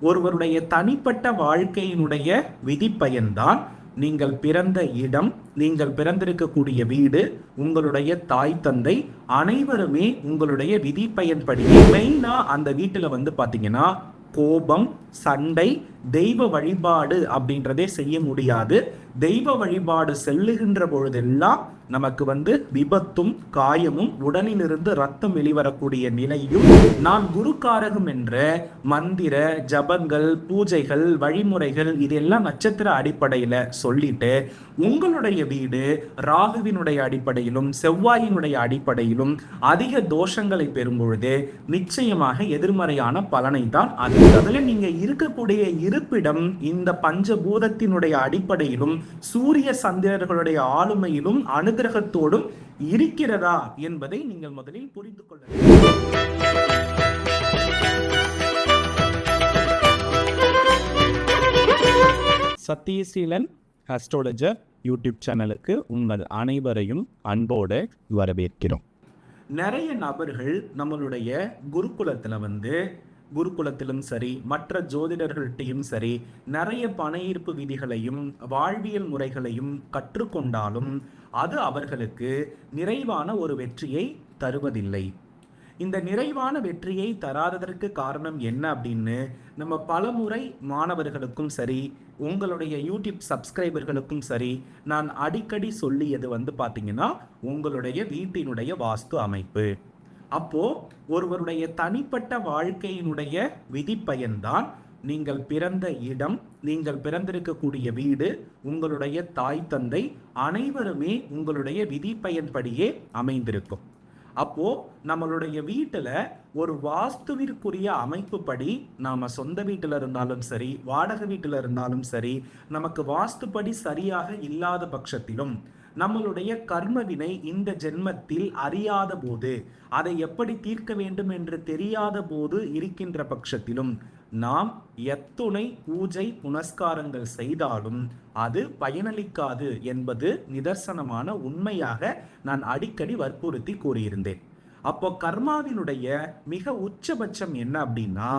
ஒருவருடைய தனிப்பட்ட வாழ்க்கையினுடைய விதிப்பயன்தான் நீங்கள் பிறந்த இடம் நீங்கள் பிறந்திருக்கக்கூடிய வீடு உங்களுடைய தாய் தந்தை அனைவருமே உங்களுடைய விதிப்பயன்படி மெயினாக அந்த வீட்டில் வந்து பார்த்தீங்கன்னா கோபம் சண்டை தெய்வ வழிபாடு அப்படின்றதே செய்ய முடியாது. தெய்வ வழிபாடு செல்லுகின்ற பொழுதெல்லாம் நமக்கு வந்து விபத்தும் காயமும் உடனிலிருந்து ரத்தம் வெளிவரக்கூடிய நிலையும் நான் குருக்காரகம் என்ற மந்திர ஜபங்கள் பூஜைகள் வழிமுறைகள் இதெல்லாம் நட்சத்திர அடிப்படையில சொல்லிட்டு உங்களுடைய வீடு ராகுவினுடைய அடிப்படையிலும் செவ்வாயினுடைய அடிப்படையிலும் அதிக தோஷங்களை பெறும் பொழுது நிச்சயமாக எதிர்மறையான பலனை தான் அது அதில் நீங்க இருக்கக்கூடிய இருப்பிடம் இந்த பஞ்சபூதத்தினுடைய அடிப்படையிலும் சூரிய சந்திரர்களுடைய ஆளுமையிலும் அனுகிரகத்தோடும் இருக்கிறதா என்பதை நீங்கள் முதலில் புரிந்து கொள்ள வேண்டும். சத்யசீலன் அஸ்ட்ரோலஜர் யூடியூப் சேனலுக்கு உங்கள் அனைவரையும் அன்போடு வரவேற்கிறோம் நிறைய நபர்கள் நம்மளுடைய குருகுலத்தில் வந்து குருகுலத்திலும் சரி மற்ற ஜோதிடர்கள்ட்டையும் சரி நிறைய பண ஈர்ப்பு விதிகளையும் வாழ்வியல் முறைகளையும் கற்றுக்கொண்டாலும் அது அவர்களுக்கு நிறைவான ஒரு வெற்றியை தருவதில்லை. இந்த நிறைவான வெற்றியை தராததற்கு காரணம் என்ன அப்படின்னு நம்ம பலமுறை மாணவர்களுக்கும் சரி உங்களுடைய யூடியூப் சப்ஸ்கிரைபர்களுக்கும் சரி நான் அடிக்கடி சொல்லியது வந்து பார்த்தீங்கன்னா உங்களுடைய வீட்டினுடைய வாஸ்து அமைப்பு. அப்போ ஒருவருடைய தனிப்பட்ட வாழ்க்கையினுடைய விதிப்பயன்தான் நீங்கள் பிறந்த இடம் நீங்கள் பிறந்திருக்கக்கூடிய வீடு உங்களுடைய தாய் தந்தை அனைவருமே உங்களுடைய விதிப்பயன்படியே அமைந்திருக்கும். அப்போ நம்மளுடைய வீட்டில் ஒரு வாஸ்துவிற்குரிய அமைப்புப்படி நாம் சொந்த வீட்டில் இருந்தாலும் சரி வாடகை வீட்டில் இருந்தாலும் சரி நமக்கு வாஸ்துப்படி சரியாக இல்லாத பட்சத்திலும் நம்மளுடைய கர்மவினை இந்த ஜென்மத்தில் அறியாத போது அதை எப்படி தீர்க்க வேண்டும் என்று தெரியாத போது இருக்கின்ற பட்சத்திலும் நாம் எத்துணை பூஜை புனஸ்காரங்கள் செய்தாலும் அது பயனளிக்காது என்பது நிதர்சனமான உண்மையாக நான் அடிக்கடி வற்புறுத்தி கூறியிருந்தேன். அப்போ கர்மாவினுடைய மிக உச்சபட்சம் என்ன அப்படின்னா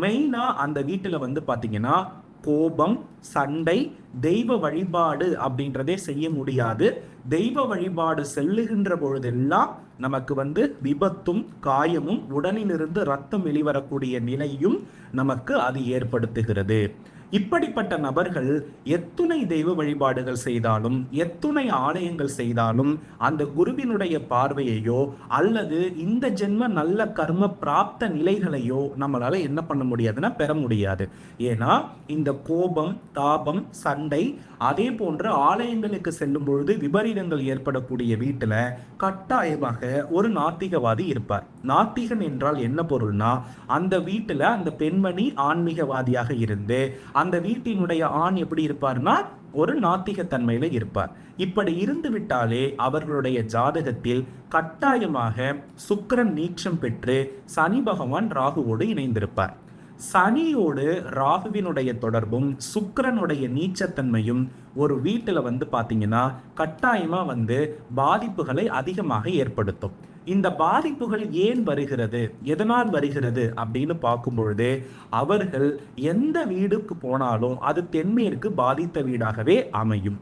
மெயினா அந்த வீட்டில் வந்து பார்த்தீங்கன்னா கோபம் சண்டை தெய்வ வழிபாடு அப்படின்றதே செய்ய முடியாது. தெய்வ வழிபாடு செல்லுகின்ற பொழுதெல்லாம் நமக்கு வந்து விபத்தும் காயமும் உடலிலிருந்து ரத்தம் வெளிவரக்கூடிய நிலையும் நமக்கு அது ஏற்படுத்துகிறது. இப்படிப்பட்ட நபர்கள் எத்துணை தெய்வ வழிபாடுகள் செய்தாலும் எத்துணை ஆலயங்கள் செய்தாலும் அந்த குருவினுடைய பார்வையையோ அல்லது இந்த ஜென்ம நல்ல கர்ம பிராப்த நிலைகளையோ நம்மளால என்ன பண்ண முடியாதுன்னா பெற முடியாது. ஏன்னா இந்த கோபம் தாபம் சண்டை அதே போன்ற ஆலயங்களுக்கு செல்லும் பொழுது விபரீதங்கள் ஏற்படக்கூடிய வீட்டில் கட்டாயமாக ஒரு நாத்திகவாதி இருப்பார். நாத்திகன் என்றால் என்ன பொருள்னா அந்த வீட்டில் அந்த பெண்மணி ஆன்மீகவாதியாக இருந்து அந்த வீட்டினுடைய ஆண் எப்படி இருப்பார்னா ஒரு நாத்திகத்தன்மையில இருப்பார். இப்படி இருந்து விட்டாலே அவர்களுடைய ஜாதகத்தில் கட்டாயமாக சுக்கரன் நீச்சம் பெற்று சனி பகவான் ராகுவோடு இணைந்திருப்பார். சனியோடு ராகுவினுடைய தொடர்பும் சுக்கரனுடைய நீச்சத்தன்மையும் ஒரு வீட்டில் வந்து பார்த்தீங்கன்னா கட்டாயமாக வந்து பாதிப்புகளை அதிகமாக ஏற்படுத்தும். இந்த பாதிப்புகள் ஏன் வருகிறது? எதனால் வருகிறது? அப்படின்னு பார்க்கும் பொழுது அவர்கள் எந்த வீடுக்கு போனாலும் அது தென்மேற்கு பாதித்த வீடாகவே அமையும்.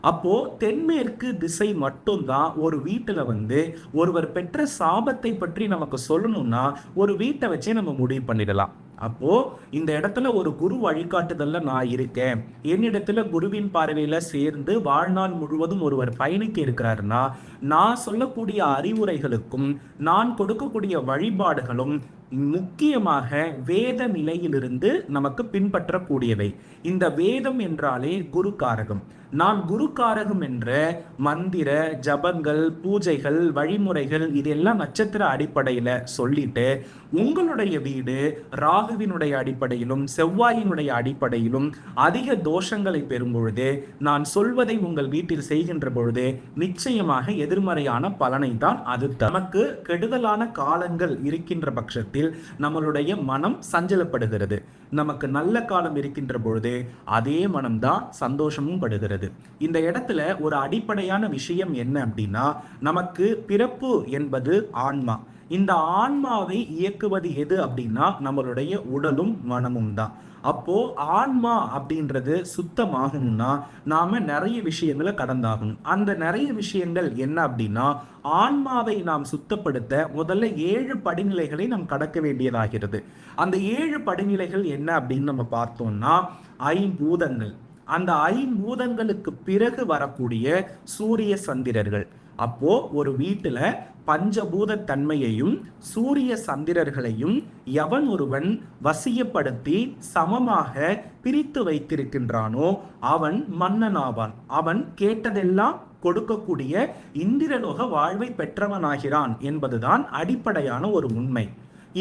அப்போ தென்மேற்கு திசை மட்டும்தான் ஒரு வீட்டில் வந்து ஒருவர் பெற்ற சாபத்தை பற்றி நமக்கு சொல்லணும்னா ஒரு வீட்டை வச்சே நம்ம முடிவு பண்ணிடலாம். அப்போ இந்த இடத்துல ஒரு குரு வழிகாட்டுதல்ல நான் இருக்கேன். என்னிடத்துல குருவின் பார்வையில சேர்ந்து வாழ்நாள் முழுவதும் ஒருவர் பயணிக்க இருக்கிறாருன்னா நான் சொல்லக்கூடிய அறிவுரைகளுக்கும் நான் கொடுக்கக்கூடிய வழிபாடுகளும் முக்கியமாக வேத நிலையிலிருந்து நமக்கு பின்பற்றக்கூடியவை. இந்த வேதம் என்றாலே குரு காரகம். நான் குரு காரகம் என்ற மந்திர ஜபங்கள் பூஜைகள் வழிமுறைகள் இதெல்லாம் நட்சத்திர அடிப்படையில் சொல்லிட்டு உங்களுடைய வீடு ராகுவினுடைய அடிப்படையிலும் செவ்வாயினுடைய அடிப்படையிலும் அதிக தோஷங்களை பெறும் பொழுது நான் சொல்வதை உங்கள் வீட்டில் செய்கின்ற பொழுது நிச்சயமாக எதிர்மறையான பலனை தான் அது நமக்கு கெடுதலான காலங்கள் இருக்கின்ற பட்சத்தில் நம்மளுடைய மனம் சஞ்சலப்படுகிறது. நமக்கு நல்ல காலம் இருக்கின்ற பொழுது அதே மனம்தான் சந்தோஷமும் படுகிறது. இந்த இடத்துல ஒரு அடிப்படையான விஷயம் என்ன அப்படின்னா நமக்கு பிறப்பு என்பது ஆன்மா. இந்த ஆன்மாவை இயக்குவது எது அப்படின்னா நம்மளுடைய உடலும் மனமும் தான். அப்போ ஆன்மா அப்படின்றது சுத்தமாகணும்னா நாம நிறைய விஷயங்களை கடந்தாகணும். அந்த நிறைய விஷயங்கள் என்ன அப்படின்னா ஆன்மாவை நாம் சுத்தப்படுத்த முதல்ல ஏழு படிநிலைகளை நாம் கடக்க வேண்டியதாகிறது. அந்த ஏழு படிநிலைகள் என்ன அப்படின்னு நம்ம பார்த்தோம்னா ஐம்பூதங்கள். அந்த ஐம்பூதங்களுக்கு பிறகு வரக்கூடிய சூரிய சந்திரர்கள். அப்போ ஒரு வீட்டுல பஞ்சபூத தன்மையையும் சூரிய சந்திரர்களையும் எவன் ஒருவன் வசியப்படுத்தி சமமாக பிரித்து வைத்திருக்கின்றானோ அவன் மன்னனாவான். அவன் கேட்டதெல்லாம் கொடுக்கக்கூடிய இந்திரலோக வாழ்வை பெற்றவனாகிறான் என்பதுதான் அடிப்படையான ஒரு உண்மை.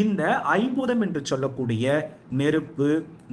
இந்த ஐம்பூதம் என்று சொல்லக்கூடிய நெருப்பு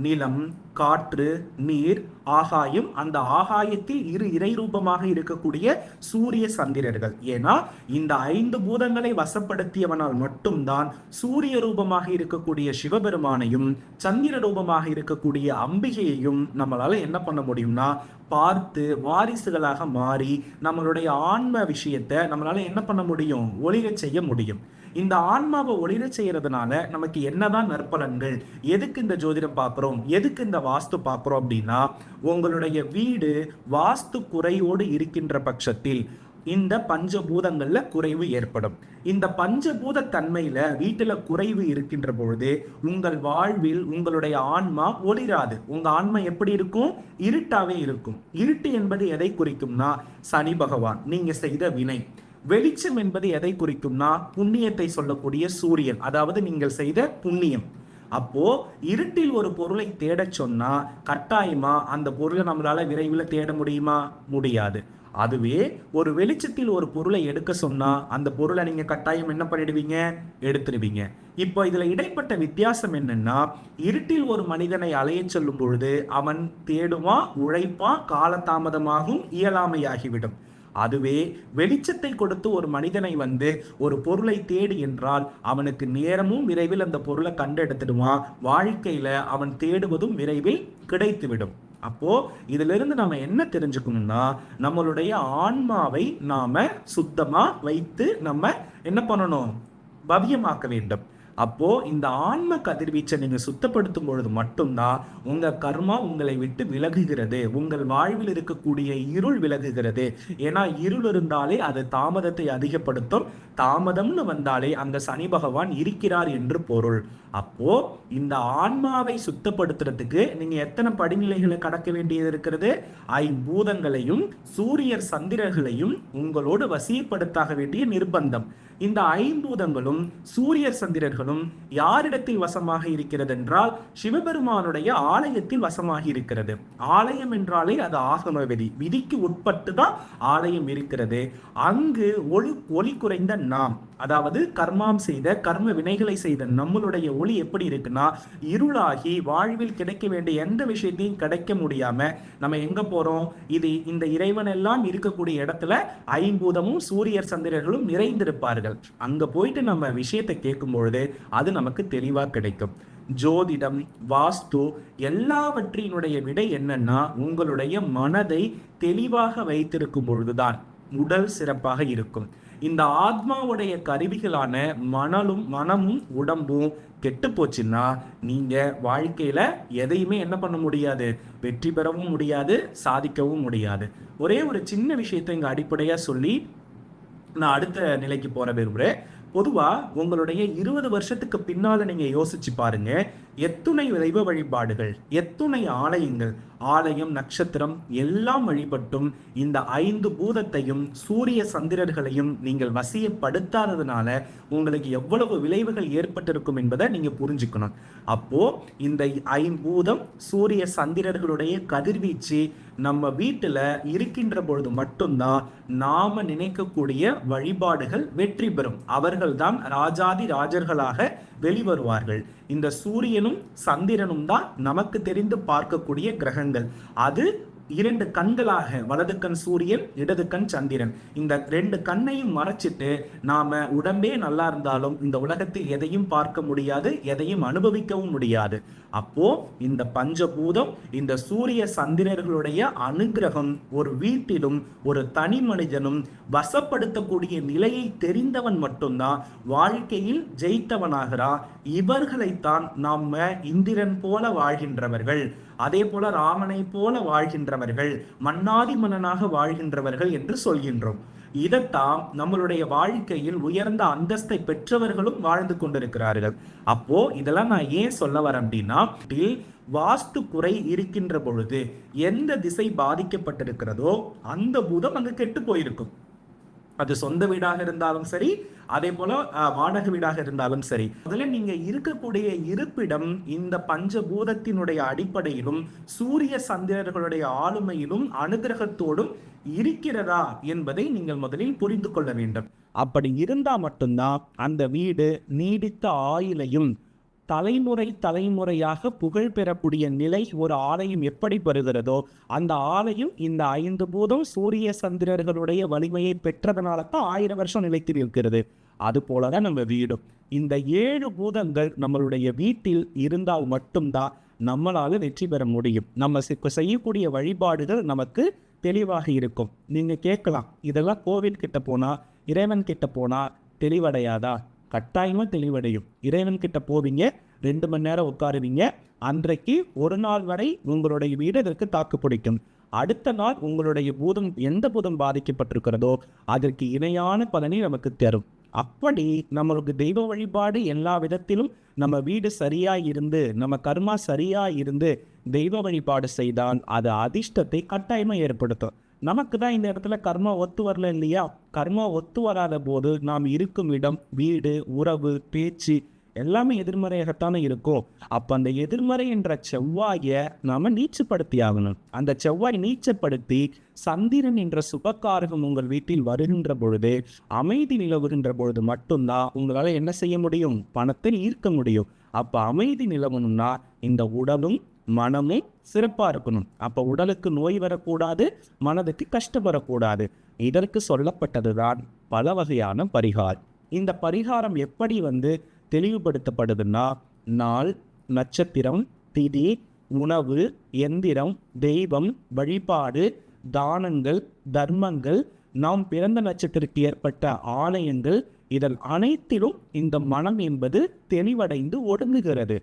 நிலம் காற்று நீர் ஆகாயம் அந்த ஆகாயத்தில் இரு இறை ரூபமாக இருக்கக்கூடிய சூரிய சந்திரர்கள். ஏன்னா இந்த ஐந்து பூதங்களை வசப்படுத்தியவனால் மட்டும்தான் சூரிய ரூபமாக இருக்கக்கூடிய சிவபெருமானையும் சந்திர ரூபமாக இருக்கக்கூடிய அம்பிகையையும் நம்மளால என்ன பண்ண முடியும்னா பார்த்து வாரிசுகளாக மாறி நம்மளுடைய ஆன்ம விஷயத்தை நம்மளால என்ன பண்ண முடியும்? ஒளிகச் செய்ய முடியும். இந்த ஆன்மாவை ஒளிர செய்யறதுனால நமக்கு என்னதான் நற்பலன்கள் எதுக்கு இந்த ஜோதிடம் பார்க்குறோம் எதுக்கு இந்த வாஸ்து பார்க்குறோம் அப்படின்னா உங்களுடைய வீடு வாஸ்து குறையோடு இருக்கின்ற பட்சத்தில் இந்த பஞ்சபூதங்கள்ல குறைவு ஏற்படும். இந்த பஞ்சபூத தன்மையில வீட்டுல குறைவு இருக்கின்ற பொழுது உங்கள் வாழ்வில் உங்களுடைய ஆன்மா ஒளிராது. உங்க ஆன்மா எப்படி இருக்கும்? இருட்டாவே இருக்கும். இருட்டு என்பது எதை குறிக்கும்னா சனி பகவான் நீங்க செய்த வினை. வெளிச்சம் என்பது எதை குறிக்கும்னா புண்ணியத்தை சொல்லக்கூடிய சூரியன் அதாவது நீங்கள் செய்த புண்ணியம். அப்போ இருட்டில் ஒரு பொருளை தேடச் சொன்னா கட்டாயமா அந்த பொருளை நம்மளால விரைவில் தேட முடியுமா? முடியாது. அதுவே ஒரு வெளிச்சத்தில் ஒரு பொருளை எடுக்க சொன்னா அந்த பொருளை நீங்க கட்டாயம் என்ன பண்ணிடுவீங்க? எடுத்துடுவீங்க. இப்போ இதுல இடைப்பட்ட வித்தியாசம் என்னன்னா இருட்டில் ஒரு மனிதனை அலையச் சொல்லும் பொழுது அவன் தேடுவான் உழைப்பான் காலதாமதமாகும் இயலாமையாகிவிடும். அதுவே வெளிச்சத்தை கொடுத்து ஒரு மனிதனை வந்து ஒரு பொருளை தேடு என்றால் அவனுக்கு நேரமும் விரைவில் அந்த பொருளை கண்டெடுத்துடுவான். வாழ்க்கையில அவன் தேடுவதும் விரைவில் கிடைத்துவிடும். அப்போ இதிலிருந்து நம்ம என்ன தெரிஞ்சுக்கணும்னா நம்மளுடைய ஆன்மாவை நாம சுத்தமா வைத்து நம்ம என்ன பண்ணணும்? பவ்யமாக்க வேண்டும். அப்போ இந்த ஆன்ம கதிர்வீச்சை நீங்க சுத்தப்படுத்தும் பொழுது மட்டும்தான் உங்க கர்மா உங்களை விட்டு விலகுகிறது. உங்கள் வாழ்வில் இருக்கக்கூடிய இருள் விலகுகிறது. ஏன்னா இருள் இருந்தாலே அது தாமதத்தை அதிகப்படுத்தும். தாமதம்னு வந்தாலே அந்த சனி பகவான் இருக்கிறார் என்று பொருள். அப்போ இந்த ஆன்மாவை சுத்தப்படுத்துறதுக்கு நீங்க எத்தனை படிநிலைகளை கடக்க வேண்டியது இருக்கிறது? ஐம்பூதங்களையும் சூரியர் சந்திரர்களையும் உங்களோடு வசியப்படுத்தாக வேண்டிய நிர்பந்தம். இந்த ஐம்பூதங்களும் சூரியர் சந்திரர்களும் யாரிடத்தில் வசமாக இருக்கிறது என்றால் சிவபெருமானுடைய ஆலயத்தில் வசமாக இருக்கிறது. ஆலயம் என்றாலே அது ஆகம விதி விதிக்கு உட்பட்டு தான் ஆலயம் இருக்கிறது. அங்கு ஒளி ஒளி குறைந்த நாம் அதாவது கர்மாம் செய்த கர்ம வினைகளை செய்த நம்மளுடைய ஒளி எப்படி இருக்குன்னா இருளாகி வாழ்வில் கிடைக்க வேண்டிய எந்த விஷயத்தையும் கிடைக்க முடியாம நம்ம எங்க போறோம்? இது இந்த இறைவன் எல்லாம் இருக்கக்கூடிய இடத்துல ஐம்பூதமும் சூரியர் சந்திரர்களும் நிறைந்திருப்பார்கள். அங்க போயிட்டு நம்ம விஷயத்தை கேட்கும் பொழுது அது நமக்கு தெளிவா கிடைக்கும். ஜோதிடம் வாஸ்து எல்லாவற்றினுடைய விடை என்னன்னா உங்களுடைய மனதை தெளிவாக வைத்திருக்கும் பொழுதுதான் உடல் சிறப்பாக இருக்கும். இந்த ஆத்மாவுடைய கருவிகளான மணலும் மனமும் உடம்பும் கெட்டு போச்சுன்னா நீங்க வாழ்க்கையில எதையுமே என்ன பண்ண முடியாது. வெற்றி பெறவும் முடியாது சாதிக்கவும் முடியாது. ஒரே ஒரு சின்ன விஷயத்தை இங்க அடிப்படையா சொல்லி நான் அடுத்த நிலைக்கு போற விரும்புகிறேன் பொதுவா உங்களுடைய இருபது வருஷத்துக்கு பின்னால நீங்க யோசிச்சு பாருங்க. எத்துணை தெய்வ வழிபாடுகள் எத்துணை ஆலயங்கள் ஆலயம் நட்சத்திரம் எல்லாம் வழிபட்டும் இந்த ஐந்து பூதத்தையும் சூரிய சந்திரர்களையும் நீங்கள் வசியப்படுத்தாததுனால உங்களுக்கு எவ்வளவு விளைவுகள் ஏற்பட்டிருக்கும் என்பதை நீங்க புரிஞ்சுக்கணும். அப்போ இந்த ஐம்பூதம் சூரிய சந்திரர்களுடைய கதிர்வீச்சு நம்ம வீட்டுல இருக்கின்ற பொழுது மட்டும்தான் நாம நினைக்கக்கூடிய வழிபாடுகள் வெற்றி பெறும். அவர்கள்தான் ராஜாதி ராஜர்களாக வெளிவருவார்கள். இந்த சூரியனும் சந்திரனும் தான் நமக்கு தெரிந்து பார்க்கக்கூடிய கிரகங்கள். அது இரண்டு கண்களாக வலது கண் சூரியன் இடது கண் சந்திரன். இந்த ரெண்டு கண்ணையும் மறைச்சிட்டு நாம உடம்பே நல்லா இருந்தாலும் இந்த உலகத்தில் எதையும் பார்க்க முடியாது எதையும் அனுபவிக்கவும் முடியாது. அப்போ இந்த பஞ்சபூதம் இந்த சூரிய சந்திரர்களுடைய அனுகிரகம் ஒரு வீட்டிலும் ஒரு தனி மனிதனும் வசப்படுத்தக்கூடிய நிலையை தெரிந்தவன் மட்டும்தான் வாழ்க்கையில் ஜெயித்தவனாகிறான் இவர்களைத்தான் நாம் இந்திரன் போல வாழ்கின்றவர்கள். அதே போல ராமனை போல வாழ்கின்றவர்கள் மன்னாதி மன்னனாக வாழ்கின்றவர்கள் என்று சொல்கின்றோம். இதைத்தான் நம்மளுடைய வாழ்க்கையில் உயர்ந்த அந்தஸ்தை பெற்றவர்களும் வாழ்ந்து கொண்டிருக்கிறார்கள். அப்போ இதெல்லாம் நான் ஏன் சொல்ல வரேன் அப்படின்னா வாஸ்து குறை இருக்கின்ற பொழுது எந்த திசை பாதிக்கப்பட்டிருக்கிறதோ அந்த பூதம் அங்கு கெட்டு போயிருக்கும். அது சொந்த வீடாக இருந்தாலும் சரி அதே போல அஹ், வாடகை வீடாக இருந்தாலும் சரி. முதல்ல நீங்க இருக்கக்கூடிய இருப்பிடம் இந்த பஞ்சபூதத்தினுடைய அடிப்படையிலும் சூரிய சந்திரர்களுடைய ஆளுமையிலும் அனுகிரகத்தோடும் இருக்கிறதா என்பதை நீங்கள் முதலில் புரிந்து கொள்ள வேண்டும். அப்படி இருந்தா மட்டும்தான் அந்த வீடு நீடித்த ஆயுளையும் தலைமுறை தலைமுறையாக புகழ் பெறக்கூடிய நிலை ஒரு ஆலயம் எப்படி பெறுகிறதோ அந்த ஆலயம் இந்த ஐந்து பூதம் சூரிய சந்திரர்களுடைய வலிமையை பெற்றதனால தான் ஆயிரம் வருஷம் நிலைத்து நிற்கிறது. அது போலதான் நம்ம வீடும். இந்த ஏழு பூதங்கள் நம்மளுடைய வீட்டில் இருந்தால் மட்டும்தான் நம்மளால வெற்றி பெற முடியும். நம்ம செய்யக்கூடிய வழிபாடுகள் நமக்கு தெளிவாக இருக்கும். நீங்க கேட்கலாம் இதெல்லாம் கோவில் கிட்ட போனா இறைவன் கிட்ட போனா தெளிவடையாதா? கட்டாயமாக தெளிவடையும். இறைவன் கிட்ட போவீங்க ரெண்டு மணி நேரம் உட்காருவீங்க. அன்றைக்கு ஒரு நாள் வரை உங்களுடைய வீடு இதற்கு தாக்கு பிடிக்கும். அடுத்த நாள் உங்களுடைய பூதம் எந்த பூதம் பாதிக்கப்பட்டிருக்கிறதோ அதற்கு இணையான பலனை நமக்கு தரும். அப்படி நம்மளுக்கு தெய்வ வழிபாடு எல்லா விதத்திலும் நம்ம வீடு சரியா இருந்து நம்ம கர்மா சரியா இருந்து தெய்வ வழிபாடு செய்தால் அது அதிர்ஷ்டத்தை கட்டாயமா ஏற்படுத்தும். நமக்கு தான் இந்த இடத்துல கர்மா ஒத்து வரல இல்லையா? கர்மா ஒத்து வராத போது நாம் இருக்கும் இடம் வீடு உறவு பேச்சு எல்லாமே எதிர்மறையாகத்தானே இருக்கும். அப்போ அந்த எதிர்மறை என்ற செவ்வாயை நாம் நீச்சப்படுத்தி ஆகணும். அந்த செவ்வாய் நீச்சப்படுத்தி சந்திரன் என்ற சுபக்காரகம் உங்கள் வீட்டில் வருகின்ற பொழுது அமைதி நிலவுகின்ற பொழுது மட்டும்தான் உங்களால் என்ன செய்ய முடியும்? பணத்தை ஈர்க்க முடியும். அப்போ அமைதி நிலவணும்னா இந்த உடலும் மனமே சிறப்பாக இருக்கணும். அப்போ உடலுக்கு நோய் வரக்கூடாது மனதுக்கு கஷ்டம் வரக்கூடாது. இதற்கு சொல்லப்பட்டதுதான் பல வகையான பரிகாரம். இந்த பரிகாரம் எப்படி வந்து தெளிவுபடுத்தப்படுதுன்னா நாள் நட்சத்திரம் திதி உணவு எந்திரம் தெய்வம் வழிபாடு தானங்கள் தர்மங்கள் நாம் பிறந்த நட்சத்திரத்திற்கு ஏற்பட்ட ஆலயங்கள் இதன் அனைத்திலும் இந்த மனம் என்பது தெளிவடைந்து ஒடுங்குகிறது.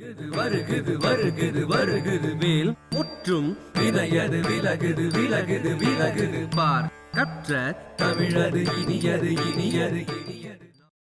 வருகுது வருகுது வருகுது மேல். முற்றும் விதையது விலகுது விலகுது விலகுது பார் கற்ற தமிழது இனியது இனியது இனியது.